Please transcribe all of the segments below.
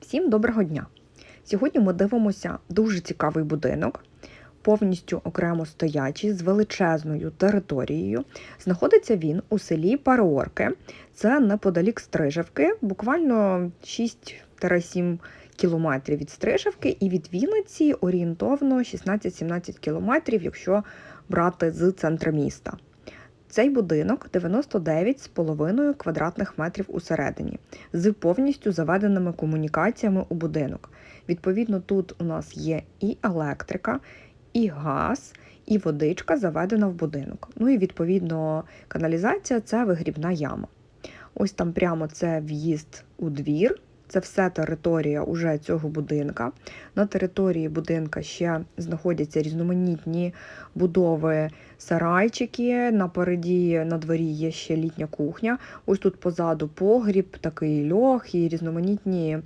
Всім доброго дня! Сьогодні ми дивимося дуже цікавий будинок, повністю окремо стоячий, з величезною територією. Знаходиться він у селі Парорки. Це неподалік Стрижевки, буквально 6-7 кілометрів від Стрижевки, і від Вінниці орієнтовно 16-17 кілометрів, якщо брати з центра міста. Цей будинок 99,5 квадратних метрів усередині, з повністю заведеними комунікаціями у будинок. Відповідно, тут у нас є і електрика, і газ, і водичка заведена в будинок. Ну і відповідно каналізація це вигрібна яма. Ось там прямо це в'їзд у двір. Це все територія уже цього будинка. На території будинка ще знаходяться різноманітні будови, сарайчики. Напереді на дворі є ще літня кухня. Ось тут позаду погріб, такий льох і різноманітні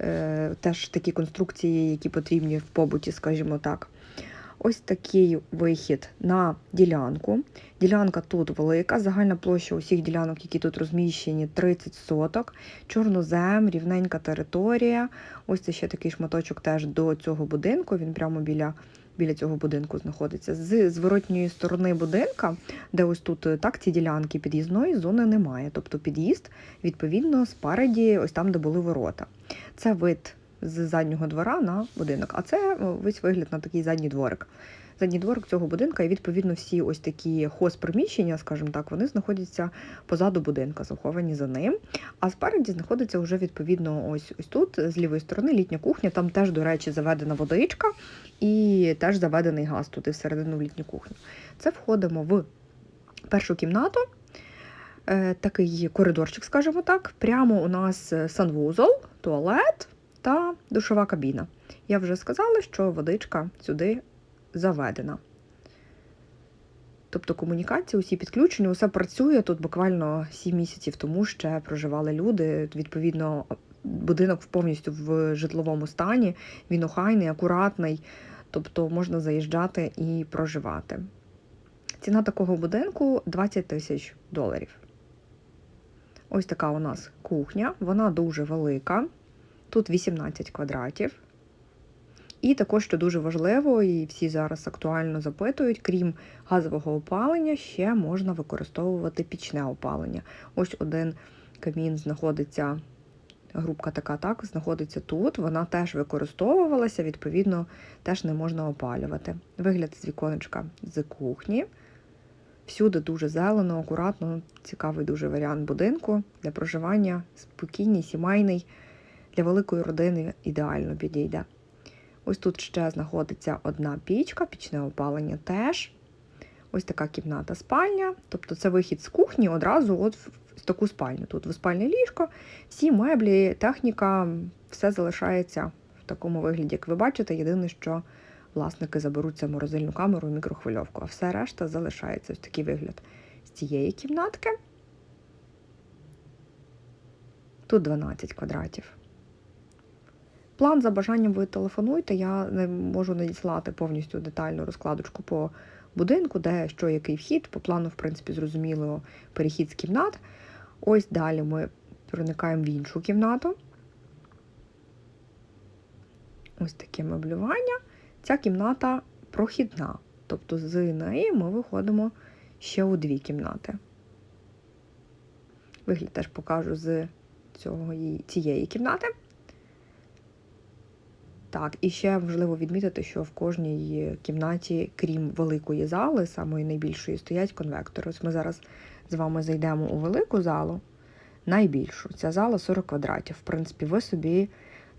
е, теж такі конструкції, які потрібні в побуті, скажімо так. Ось такий вихід на ділянку. Ділянка тут велика, загальна площа усіх ділянок, які тут розміщені, 30 соток, чорнозем, рівненька територія. Ось це ще такий шматочок теж до цього будинку. Він прямо біля біля цього будинку знаходиться. З зворотньої сторони будинка, де ось тут е, так ці ділянки під'їзної зони немає. Тобто під'їзд, відповідно, спереді, ось там, де були ворота. Це вид з заднього двора на будинок. А це весь вигляд на такий задній дворик. Задній дворик цього будинка, і відповідно всі ось такі хозприміщення, скажімо так, вони знаходяться позаду будинка, заховані за ним. А спереді знаходиться вже відповідно ось ось тут, з лівої сторони, літня кухня. Там теж, до речі, заведена водичка і теж заведений газ туди всередину в літню кухню. Це входимо в першу кімнату. Е, Такий коридорчик, скажімо так. Прямо у нас санвузол, туалет та душова кабіна. Я вже сказала, що водичка сюди заведена. Тобто комунікації, усі підключені, усе працює. Тут буквально 7 місяців тому ще проживали люди. Відповідно, будинок повністю в житловому стані, він охайний, акуратний, тобто можна заїжджати і проживати. Ціна такого будинку 20 тисяч доларів. Ось така у нас кухня, вона дуже велика. Тут 18 квадратів. І також, що дуже важливо, і всі зараз актуально запитують, крім газового опалення, ще можна використовувати пічне опалення. Ось один камін знаходиться, грубка така так, знаходиться тут. Вона теж використовувалася, відповідно, теж не можна опалювати. Вигляд з віконечка з кухні. Всюди дуже зелено, акуратно, цікавий дуже варіант будинку для проживання, спокійний, сімейний, для великої родини ідеально підійде. Ось тут ще знаходиться одна пічка, пічне опалення теж. Ось така кімната спальня. Тобто це вихід з кухні одразу от в таку спальню. Тут двоспальне ліжко, всі меблі, техніка, все залишається в такому вигляді, як ви бачите. Єдине, що власники заберуться морозильну камеру і мікрохвильовку, а все решта залишається ось такий вигляд з цієї кімнатки. Тут 12 квадратів. План за бажанням ви телефонуйте, я не можу надіслати повністю детальну розкладочку по будинку, де що, який вхід. По плану, в принципі, зрозуміло, перехід з кімнат. Ось далі ми проникаємо в іншу кімнату. Ось таке меблювання. Ця кімната прохідна. Тобто з неї ми виходимо ще у дві кімнати. Вигляд теж покажу з цього, цієї кімнати. Так, і ще важливо відмітити, що в кожній кімнаті, крім великої зали, самої найбільшої, стоять конвектори. Ось ми зараз з вами зайдемо у велику залу, найбільшу. Ця зала 40 квадратів. В принципі, ви собі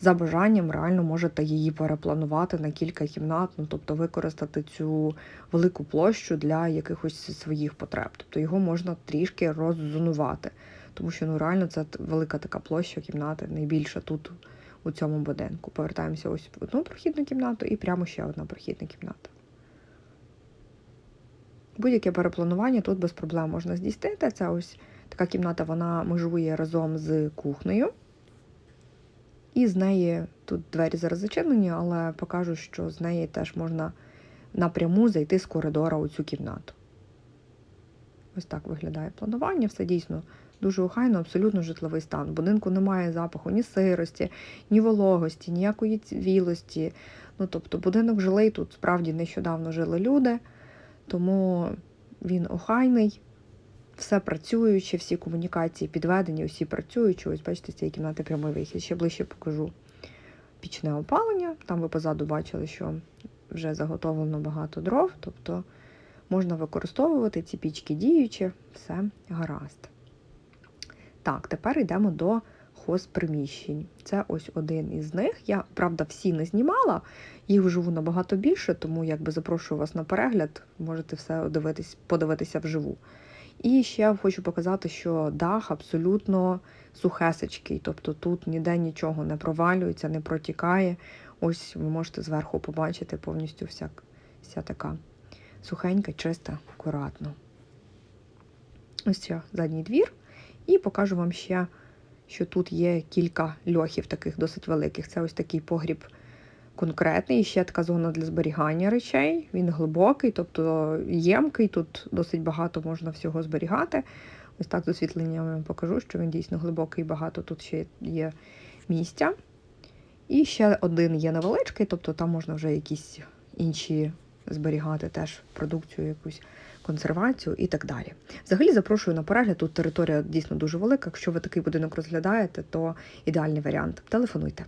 за бажанням реально можете її перепланувати на кілька кімнат, ну тобто використати цю велику площу для якихось своїх потреб. Тобто його можна трішки роззонувати, тому що ну реально це велика така площа кімнати, найбільша тут у цьому будинку. Повертаємося ось в одну прохідну кімнату і прямо ще одна прохідна кімната. Будь-яке перепланування тут без проблем можна здійснити. Це ось така кімната, вона межує разом з кухнею. І з неї тут двері зараз зачинені, але покажу, що з неї теж можна напряму зайти з коридора у цю кімнату. Ось так виглядає планування. Все дійсно дуже охайно, абсолютно житловий стан. В будинку немає запаху ні сирості, ні вологості, ніякої цвілості. Ну, тобто, будинок жилий, тут справді нещодавно жили люди, тому він охайний, все працююче, всі комунікації підведені, усі працюючі. Ось бачите, з цієї кімнати прямий вихід. Ще ближче покажу пічне опалення. Там ви позаду бачили, що вже заготовлено багато дров, тобто можна використовувати ці пічки діючі, все гаразд. Так, тепер йдемо до хозприміщень. Це ось один із них. Я, правда, всі не знімала, їх вживу набагато більше, тому якби запрошую вас на перегляд, можете все дивитись, подивитися вживу. І ще хочу показати, що дах абсолютно сухесечкий, тобто тут ніде нічого не провалюється, не протікає. Ось ви можете зверху побачити повністю вся, вся така сухенька, чиста, акуратно. Ось це задній двір. І покажу вам ще, що тут є кілька льохів таких досить великих. Це ось такий погріб конкретний, і ще така зона для зберігання речей. Він глибокий, тобто ємкий, тут досить багато можна всього зберігати. Ось так з освітленням вам покажу, що він дійсно глибокий, багато тут ще є місця. І ще один є невеличкий, тобто там можна вже якісь інші зберігати теж продукцію, якусь консервацію і так далі. Взагалі запрошую на перегляд. Тут територія дійсно дуже велика. Якщо ви такий будинок розглядаєте, то ідеальний варіант. Телефонуйте.